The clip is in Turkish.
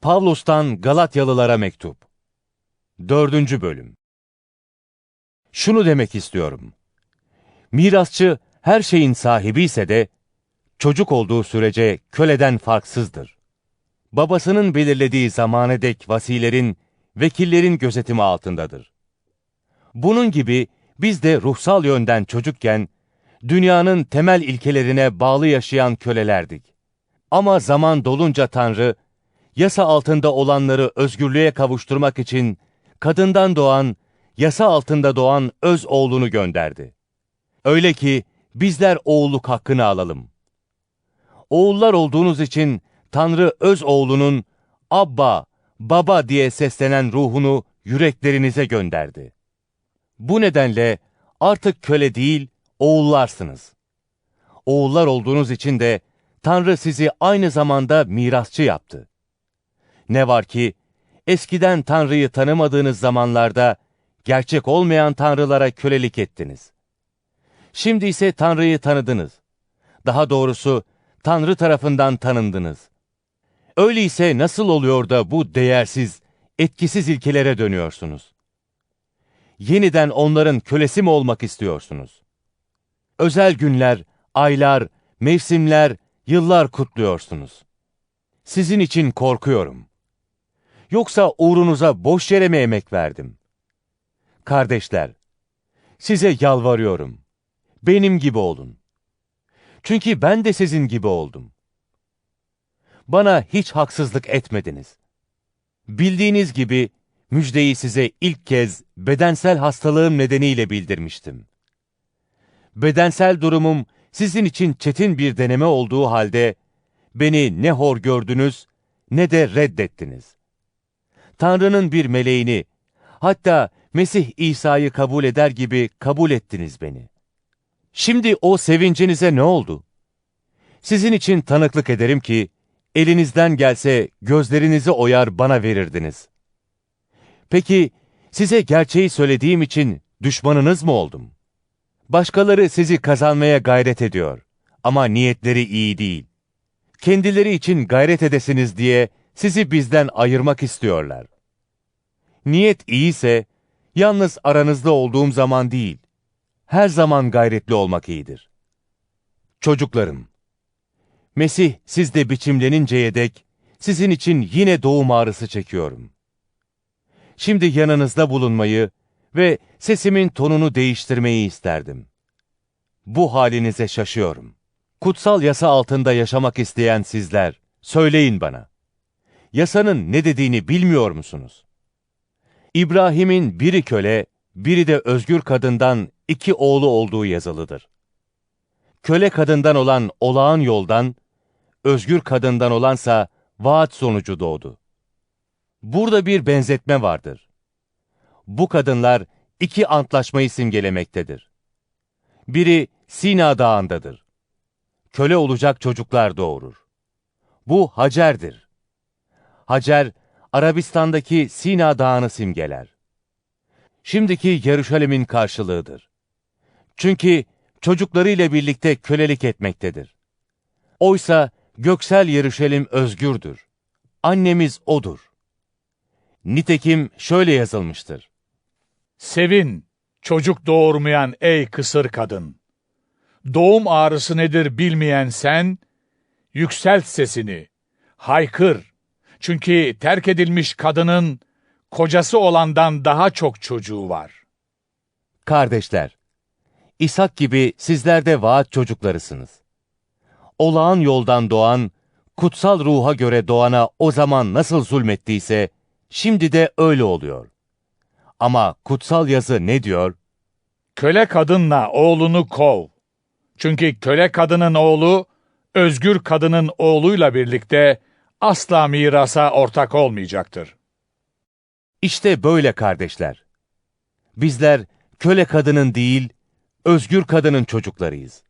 Pavlus'tan Galatyalılara mektup. Dördüncü bölüm. Şunu demek istiyorum. Mirasçı her şeyin sahibi ise de çocuk olduğu sürece köleden farksızdır. Babasının belirlediği zamana dek vasilerin, vekillerin gözetimi altındadır. Bunun gibi biz de ruhsal yönden çocukken dünyanın temel ilkelerine bağlı yaşayan kölelerdik. Ama zaman dolunca Tanrı yasa altında olanları özgürlüğe kavuşturmak için kadından doğan, yasa altında doğan öz oğlunu gönderdi. Öyle ki bizler oğulluk hakkını alalım. Oğullar olduğunuz için Tanrı öz oğlunun Abba, Baba diye seslenen ruhunu yüreklerinize gönderdi. Bu nedenle artık köle değil, oğullarsınız. Oğullar olduğunuz için de Tanrı sizi aynı zamanda mirasçı yaptı. Ne var ki, eskiden Tanrı'yı tanımadığınız zamanlarda gerçek olmayan tanrılara kölelik ettiniz. Şimdi ise Tanrı'yı tanıdınız. Daha doğrusu Tanrı tarafından tanındınız. Öyleyse nasıl oluyor da bu değersiz, etkisiz ilkelere dönüyorsunuz? Yeniden onların kölesi mi olmak istiyorsunuz? Özel günler, aylar, mevsimler, yıllar kutluyorsunuz. Sizin için korkuyorum. Yoksa uğrunuza boş yere mi emek verdim? Kardeşler, size yalvarıyorum. Benim gibi olun. Çünkü ben de sizin gibi oldum. Bana hiç haksızlık etmediniz. Bildiğiniz gibi müjdeyi size ilk kez bedensel hastalığım nedeniyle bildirmiştim. Bedensel durumum sizin için çetin bir deneme olduğu halde beni ne hor gördünüz ne de reddettiniz. Tanrı'nın bir meleğini, hatta Mesih İsa'yı kabul eder gibi kabul ettiniz beni. Şimdi o sevincinize ne oldu? Sizin için tanıklık ederim ki, elinizden gelse gözlerinizi oyar bana verirdiniz. Peki, size gerçeği söylediğim için düşmanınız mı oldum? Başkaları sizi kazanmaya gayret ediyor ama niyetleri iyi değil. Kendileri için gayret edesiniz diye sizi bizden ayırmak istiyorlar. Niyet iyiyse, yalnız aranızda olduğum zaman değil, her zaman gayretli olmak iyidir. Çocuklarım, Mesih sizde biçimleninceye dek sizin için yine doğum ağrısı çekiyorum. Şimdi yanınızda bulunmayı ve sesimin tonunu değiştirmeyi isterdim. Bu halinize şaşıyorum. Kutsal yasa altında yaşamak isteyen sizler, söyleyin bana. Yasanın ne dediğini bilmiyor musunuz? İbrahim'in biri köle, biri de özgür kadından iki oğlu olduğu yazılıdır. Köle kadından olan olağan yoldan, özgür kadından olansa vaat sonucu doğdu. Burada bir benzetme vardır. Bu kadınlar iki antlaşmayı simgelemektedir. Biri Sina Dağı'ndadır. Köle olacak çocuklar doğurur. Bu Hacer'dir. Hacer, Arabistan'daki Sina Dağı'nı simgeler. Şimdiki Yeruşalim'in karşılığıdır. Çünkü çocuklarıyla birlikte kölelik etmektedir. Oysa göksel Yeruşalim özgürdür. Annemiz O'dur. Nitekim şöyle yazılmıştır. Sevin, çocuk doğurmayan ey kısır kadın. Doğum ağrısı nedir bilmeyen sen, yükselt sesini, haykır. Çünkü terk edilmiş kadının kocası olandan daha çok çocuğu var. Kardeşler, İshak gibi sizler de vaat çocuklarısınız. Olağan yoldan doğan, kutsal ruha göre doğana o zaman nasıl zulmettiyse, şimdi de öyle oluyor. Ama kutsal yazı ne diyor? Köle kadınla oğlunu kov. Çünkü köle kadının oğlu, özgür kadının oğluyla birlikte asla mirasa ortak olmayacaktır. İşte böyle kardeşler. Bizler köle kadının değil, özgür kadının çocuklarıyız.